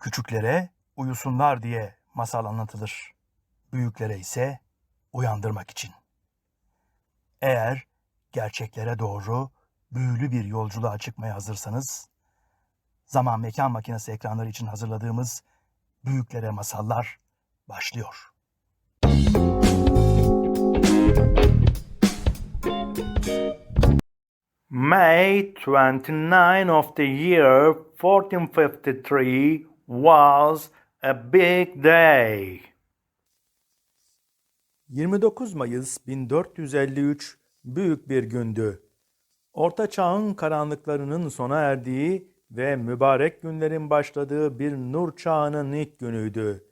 Küçüklere uyusunlar diye masal anlatılır. Büyüklere ise uyandırmak için. Eğer gerçeklere doğru büyülü bir yolculuğa çıkmaya hazırsanız, zaman mekan makinesi ekranları için hazırladığımız Büyüklere Masallar başlıyor. May 29 of the year 1453 was a big day. 29 Mayıs 1453 büyük bir gündü. Orta Çağ'ın karanlıklarının sona erdiği ve mübarek günlerin başladığı bir nur çağının ilk günüydü.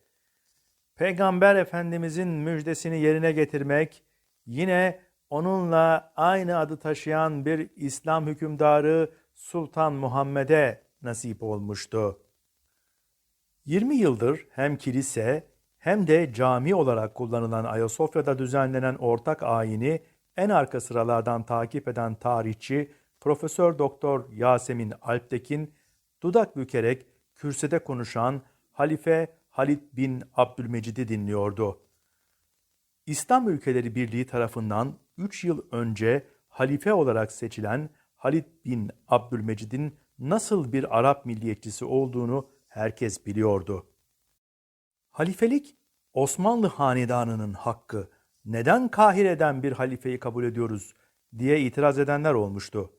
Peygamber Efendimizin müjdesini yerine getirmek, yine onunla aynı adı taşıyan bir İslam hükümdarı Sultan Muhammed'e nasip olmuştu. 20 yıldır hem kilise hem de cami olarak kullanılan Ayasofya'da düzenlenen ortak ayini en arka sıralardan takip eden tarihçi Profesör Doktor Yasemin Alptekin dudak bükerek kürsüde konuşan Halife Halid bin Abdülmecid'i dinliyordu. İslam Ülkeleri Birliği tarafından 3 yıl önce halife olarak seçilen Halid bin Abdülmecid'in nasıl bir Arap milliyetçisi olduğunu herkes biliyordu. Halifelik Osmanlı hanedanının hakkı. Neden Kahire'den bir halifeyi kabul ediyoruz diye itiraz edenler olmuştu.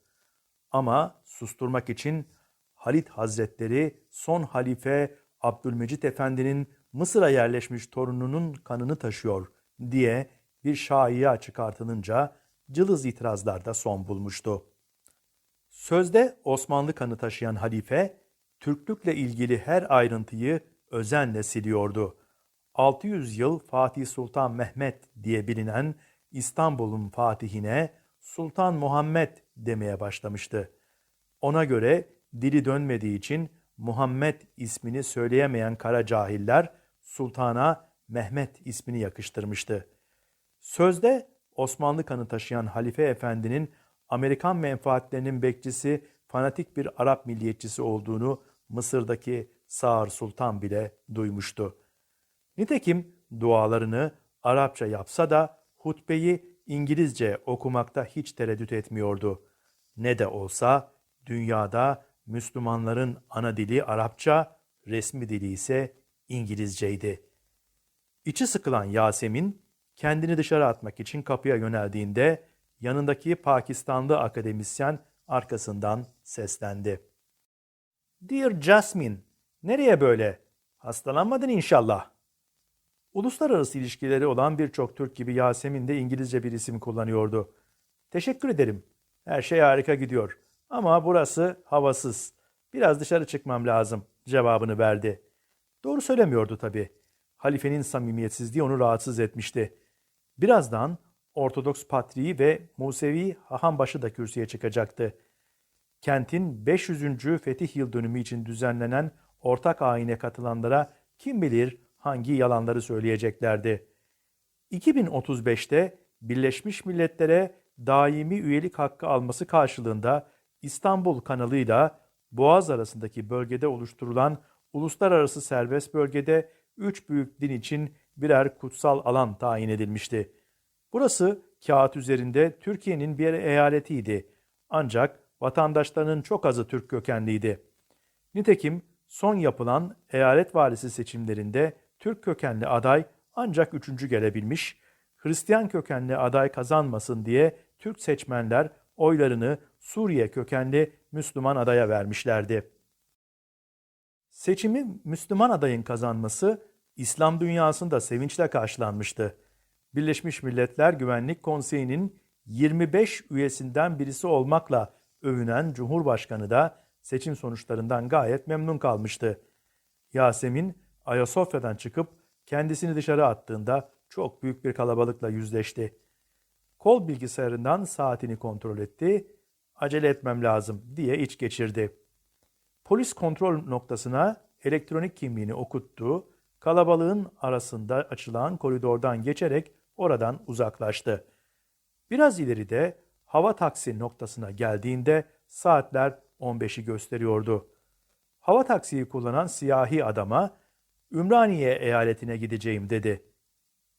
Ama susturmak için Halit Hazretleri son halife Abdülmecit Efendi'nin Mısır'a yerleşmiş torununun kanını taşıyor diye bir şaiya çıkartılınca cılız itirazlarda son bulmuştu. Sözde Osmanlı kanı taşıyan halife, Türklükle ilgili her ayrıntıyı özenle siliyordu. 600 yıl Fatih Sultan Mehmet diye bilinen İstanbul'un fatihine Sultan Muhammed demeye başlamıştı. Ona göre dili dönmediği için Muhammed ismini söyleyemeyen kara cahiller sultana Mehmet ismini yakıştırmıştı. Sözde Osmanlı kanı taşıyan Halife Efendi'nin Amerikan menfaatlerinin bekçisi fanatik bir Arap milliyetçisi olduğunu Mısır'daki Sağır Sultan bile duymuştu. Nitekim dualarını Arapça yapsa da hutbeyi İngilizce okumakta hiç tereddüt etmiyordu. Ne de olsa dünyada Müslümanların ana dili Arapça, resmi dili ise İngilizceydi. İçi sıkılan Yasemin kendini dışarı atmak için kapıya yöneldiğinde yanındaki Pakistanlı akademisyen arkasından seslendi. Dear Jasmine, nereye böyle? Hastalanmadın inşallah. Uluslararası ilişkileri olan birçok Türk gibi Yasemin de İngilizce bir isim kullanıyordu. Teşekkür ederim. Her şey harika gidiyor. Ama burası havasız. Biraz dışarı çıkmam lazım cevabını verdi. Doğru söylemiyordu tabii. Halifenin samimiyetsizliği onu rahatsız etmişti. Birazdan Ortodoks Patriği ve Musevi Hahambaşı da kürsüye çıkacaktı. Kentin 500. fetih yıl dönümü için düzenlenen ortak ayine katılanlara kim bilir hangi yalanları söyleyeceklerdi. 2035'te Birleşmiş Milletler'e daimi üyelik hakkı alması karşılığında İstanbul kanalıyla Boğaz arasındaki bölgede oluşturulan uluslararası serbest bölgede üç büyük din için birer kutsal alan tayin edilmişti. Burası kağıt üzerinde Türkiye'nin bir eyaletiydi. Ancak vatandaşlarının çok azı Türk kökenliydi. Nitekim son yapılan eyalet valisi seçimlerinde Türk kökenli aday ancak üçüncü gelebilmiş, Hristiyan kökenli aday kazanmasın diye Türk seçmenler oylarını Suriye kökenli Müslüman adaya vermişlerdi. Seçimi Müslüman adayın kazanması İslam dünyasında sevinçle karşılanmıştı. Birleşmiş Milletler Güvenlik Konseyi'nin 25 üyesinden birisi olmakla övünen Cumhurbaşkanı da seçim sonuçlarından gayet memnun kalmıştı. Yasemin Ayasofya'dan çıkıp kendisini dışarı attığında çok büyük bir kalabalıkla yüzleşti. Kol bilgisayarından saatini kontrol etti. Acele etmem lazım diye iç geçirdi. Polis kontrol noktasına elektronik kimliğini okuttu. Kalabalığın arasında açılan koridordan geçerek oradan uzaklaştı. Biraz ileride hava taksi noktasına geldiğinde saatler 15'i gösteriyordu. Hava taksiyi kullanan siyahi adama Ümraniye eyaletine gideceğim dedi.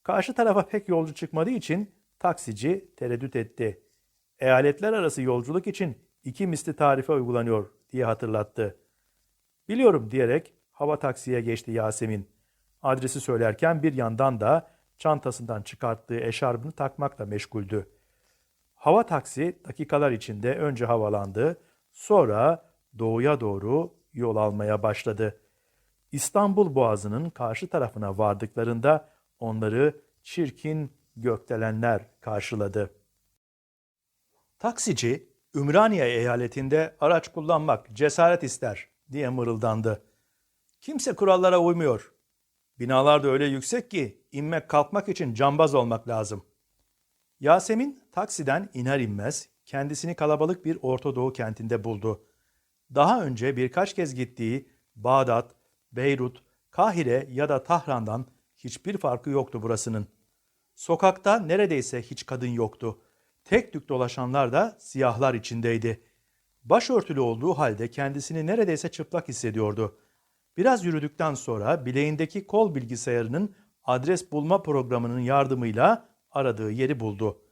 Karşı tarafa pek yolcu çıkmadığı için taksici tereddüt etti. Eyaletler arası yolculuk için iki misli tarife uygulanıyor diye hatırlattı. Biliyorum diyerek hava taksiye geçti Yasemin. Adresi söylerken bir yandan da çantasından çıkarttığı eşarbını takmakla meşguldü. Hava taksi dakikalar içinde önce havalandı, sonra doğuya doğru yol almaya başladı. İstanbul Boğazı'nın karşı tarafına vardıklarında onları çirkin gökdelenler karşıladı. Taksici, Ümraniye eyaletinde araç kullanmak cesaret ister diye mırıldandı. Kimse kurallara uymuyor. Binalar da öyle yüksek ki inmek kalkmak için cambaz olmak lazım. Yasemin taksiden iner inmez kendisini kalabalık bir Orta Doğu kentinde buldu. Daha önce birkaç kez gittiği Bağdat, Beyrut, Kahire ya da Tahran'dan hiçbir farkı yoktu burasının. Sokakta neredeyse hiç kadın yoktu. Tek tük dolaşanlar da siyahlar içindeydi. Başörtülü olduğu halde kendisini neredeyse çıplak hissediyordu. Biraz yürüdükten sonra bileğindeki kol bilgisayarının adres bulma programının yardımıyla aradığı yeri buldu.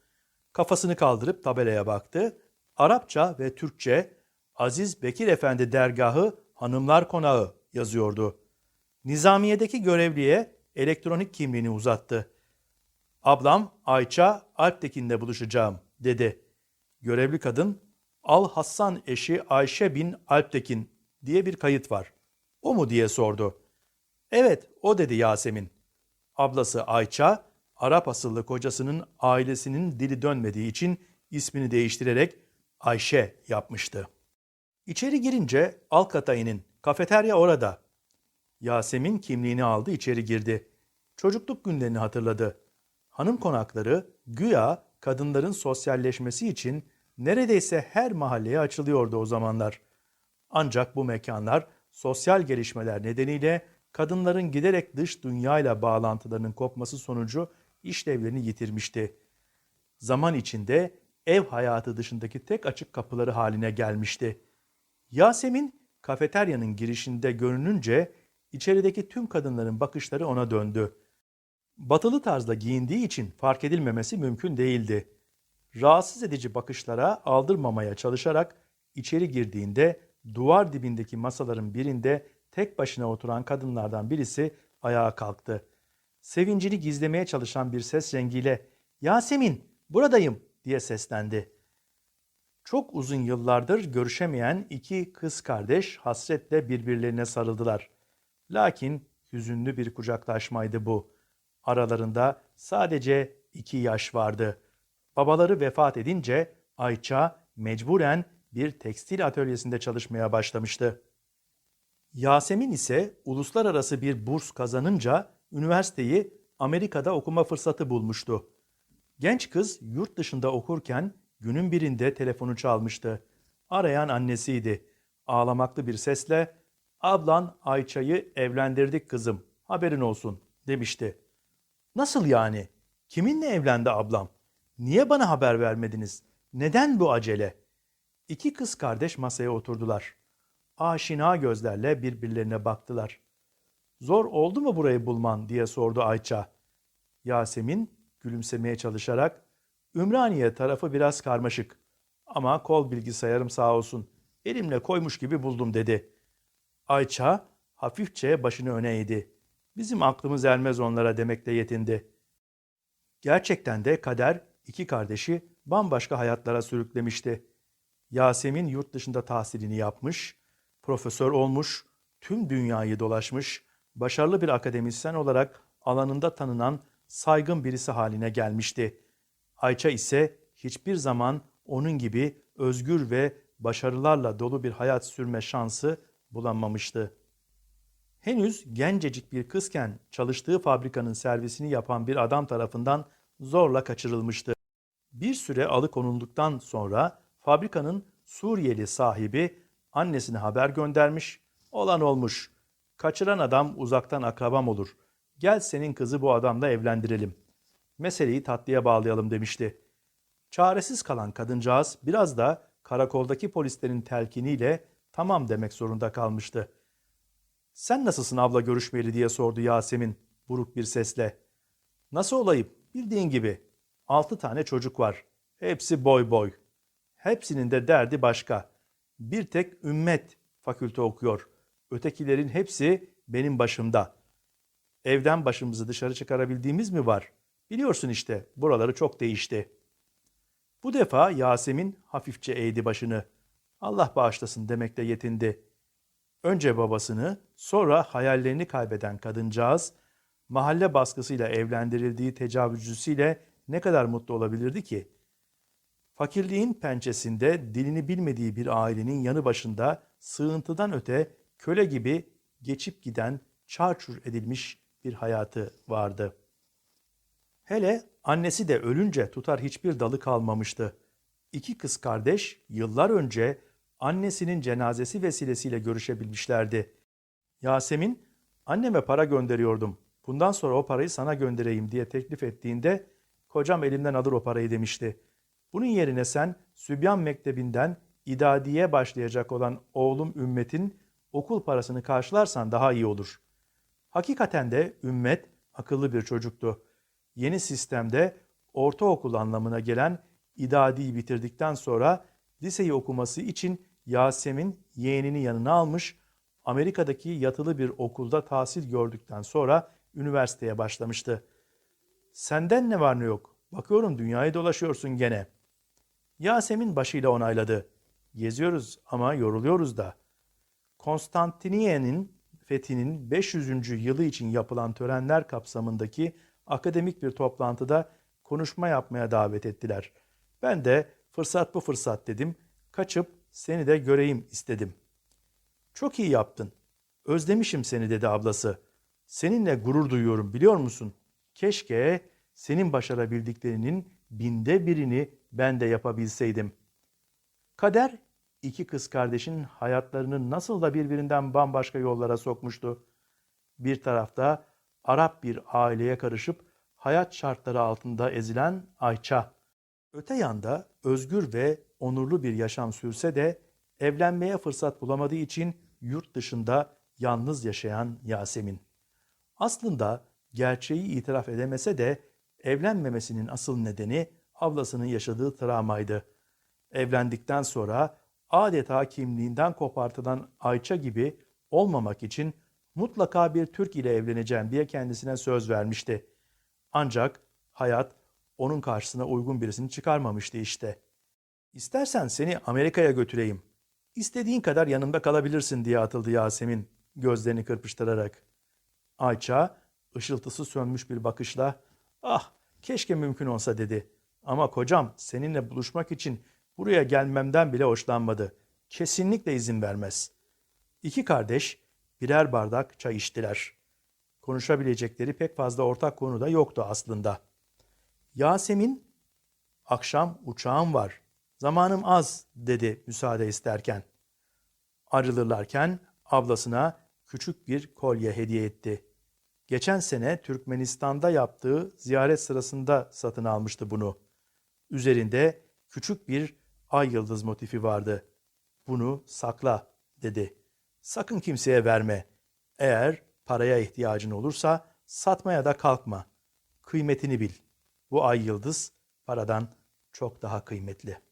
Kafasını kaldırıp tabelaya baktı. Arapça ve Türkçe Aziz Bekir Efendi dergahı Hanımlar Konağı yazıyordu. Nizamiye'deki görevliye elektronik kimliğini uzattı. Ablam Ayça Alptekin'le buluşacağım dedi. Görevli kadın Al Hassan eşi Ayşe bin Alptekin diye bir kayıt var. O mu diye sordu. Evet o dedi Yasemin. Ablası Ayça Arap asıllı kocasının ailesinin dili dönmediği için ismini değiştirerek Ayşe yapmıştı. İçeri girince Alkatay'ın kafeterya orada. Yasemin kimliğini aldı içeri girdi. Çocukluk günlerini hatırladı. Hanım konakları güya kadınların sosyalleşmesi için neredeyse her mahalleye açılıyordu o zamanlar. Ancak bu mekanlar sosyal gelişmeler nedeniyle kadınların giderek dış dünyayla bağlantılarının kopması sonucu işlevlerini yitirmişti. Zaman içinde ev hayatı dışındaki tek açık kapıları haline gelmişti. Yasemin kafeteryanın girişinde görününce içerideki tüm kadınların bakışları ona döndü. Batılı tarzda giyindiği için fark edilmemesi mümkün değildi. Rahatsız edici bakışlara aldırmamaya çalışarak içeri girdiğinde duvar dibindeki masaların birinde tek başına oturan kadınlardan birisi ayağa kalktı. Sevincini gizlemeye çalışan bir ses rengiyle "Yasemin, buradayım." diye seslendi. Çok uzun yıllardır görüşemeyen iki kız kardeş hasretle birbirlerine sarıldılar. Lakin hüzünlü bir kucaklaşmaydı bu. Aralarında sadece iki yaş vardı. Babaları vefat edince Ayça mecburen bir tekstil atölyesinde çalışmaya başlamıştı. Yasemin ise uluslararası bir burs kazanınca üniversiteyi Amerika'da okuma fırsatı bulmuştu. Genç kız yurt dışında okurken günün birinde telefonu çalmıştı. Arayan annesiydi. Ağlamaklı bir sesle "Ablan Ayça'yı evlendirdik kızım. Haberin olsun." demişti. "Nasıl yani? Kiminle evlendi ablam? Niye bana haber vermediniz? Neden bu acele?" İki kız kardeş masaya oturdular. Aşina gözlerle birbirlerine baktılar. Zor oldu mu burayı bulman diye sordu Ayça. Yasemin gülümsemeye çalışarak Ümraniye tarafı biraz karmaşık ama kol bilgisayarım sağ olsun elimle koymuş gibi buldum dedi. Ayça hafifçe başını öne eğdi. Bizim aklımız ermez onlara demekle yetindi. Gerçekten de kader iki kardeşi bambaşka hayatlara sürüklemişti. Yasemin yurt dışında tahsilini yapmış, profesör olmuş, tüm dünyayı dolaşmış, başarılı bir akademisyen olarak alanında tanınan saygın birisi haline gelmişti. Ayça ise hiçbir zaman onun gibi özgür ve başarılarla dolu bir hayat sürme şansı bulamamıştı. Henüz gencecik bir kızken çalıştığı fabrikanın servisini yapan bir adam tarafından zorla kaçırılmıştı. Bir süre alıkonulduktan sonra fabrikanın Suriyeli sahibi annesine haber göndermiş, olan olmuş. Kaçıran adam uzaktan akrabam olur. Gel senin kızı bu adamla evlendirelim. Meseleyi tatlıya bağlayalım demişti. Çaresiz kalan kadıncağız biraz da karakoldaki polislerin telkiniyle tamam demek zorunda kalmıştı. Sen nasılsın abla görüşmeyeli diye sordu Yasemin buruk bir sesle. Nasıl olayım? Bildiğin gibi. Altı tane çocuk var. Hepsi boy boy. Hepsinin de derdi başka. Bir tek ümmet fakülte okuyor. Ötekilerin hepsi benim başımda. Evden başımızı dışarı çıkarabildiğimiz mi var? Biliyorsun işte buraları çok değişti. Bu defa Yasemin hafifçe eğdi başını. Allah bağışlasın demekle yetindi. Önce babasını, sonra hayallerini kaybeden kadıncağız, mahalle baskısıyla evlendirildiği tecavüzcüsüyle ne kadar mutlu olabilirdi ki? Fakirliğin pençesinde dilini bilmediği bir ailenin yanı başında sığıntıdan öte köle gibi geçip giden çarçur edilmiş bir hayatı vardı. Hele annesi de ölünce tutar hiçbir dalı kalmamıştı. İki kız kardeş yıllar önce annesinin cenazesi vesilesiyle görüşebilmişlerdi. Yasemin, anneme para gönderiyordum. Bundan sonra o parayı sana göndereyim diye teklif ettiğinde kocam elimden alır o parayı demişti. Bunun yerine sen Sübyan Mektebi'nden idadiye başlayacak olan oğlum Ümmet'in okul parasını karşılarsan daha iyi olur. Hakikaten de Ümmet akıllı bir çocuktu. Yeni sistemde ortaokul anlamına gelen idadiyi bitirdikten sonra liseyi okuması için Yasemin yeğenini yanına almış, Amerika'daki yatılı bir okulda tahsil gördükten sonra üniversiteye başlamıştı. Senden ne var ne yok? Bakıyorum dünyayı dolaşıyorsun gene. Yasemin başıyla onayladı. Geziyoruz ama yoruluyoruz da. Konstantiniye'nin fethinin 500. yılı için yapılan törenler kapsamındaki akademik bir toplantıda konuşma yapmaya davet ettiler. Ben de fırsat bu fırsat dedim. Kaçıp seni de göreyim istedim. Çok iyi yaptın. Özlemişim seni dedi ablası. Seninle gurur duyuyorum biliyor musun? Keşke senin başarabildiklerinin binde birini ben de yapabilseydim. Kader iki kız kardeşin hayatlarını nasıl da birbirinden bambaşka yollara sokmuştu. Bir tarafta Arap bir aileye karışıp hayat şartları altında ezilen Ayça. Öte yanda özgür ve onurlu bir yaşam sürse de evlenmeye fırsat bulamadığı için yurt dışında yalnız yaşayan Yasemin. Aslında gerçeği itiraf edemese de evlenmemesinin asıl nedeni ablasının yaşadığı travmaydı. Evlendikten sonra adeta kimliğinden kopartılan Ayça gibi olmamak için mutlaka bir Türk ile evleneceğim diye kendisine söz vermişti. Ancak hayat onun karşısına uygun birisini çıkarmamıştı işte. İstersen seni Amerika'ya götüreyim. İstediğin kadar yanımda kalabilirsin diye atıldı Yasemin gözlerini kırpıştırarak. Ayça ışıltısı sönmüş bir bakışla ah keşke mümkün olsa dedi. Ama kocam seninle buluşmak için buraya gelmemden bile hoşlanmadı. Kesinlikle izin vermez. İki kardeş birer bardak çay içtiler. Konuşabilecekleri pek fazla ortak konu da yoktu aslında. Yasemin, akşam uçağım var, zamanım az dedi müsaade isterken. Ayrılırlarken ablasına küçük bir kolye hediye etti. Geçen sene Türkmenistan'da yaptığı ziyaret sırasında satın almıştı bunu. Üzerinde küçük bir ay yıldız motifi vardı. Bunu sakla dedi. Sakın kimseye verme. Eğer paraya ihtiyacın olursa satmaya da kalkma. Kıymetini bil. Bu ay yıldız paradan çok daha kıymetli.''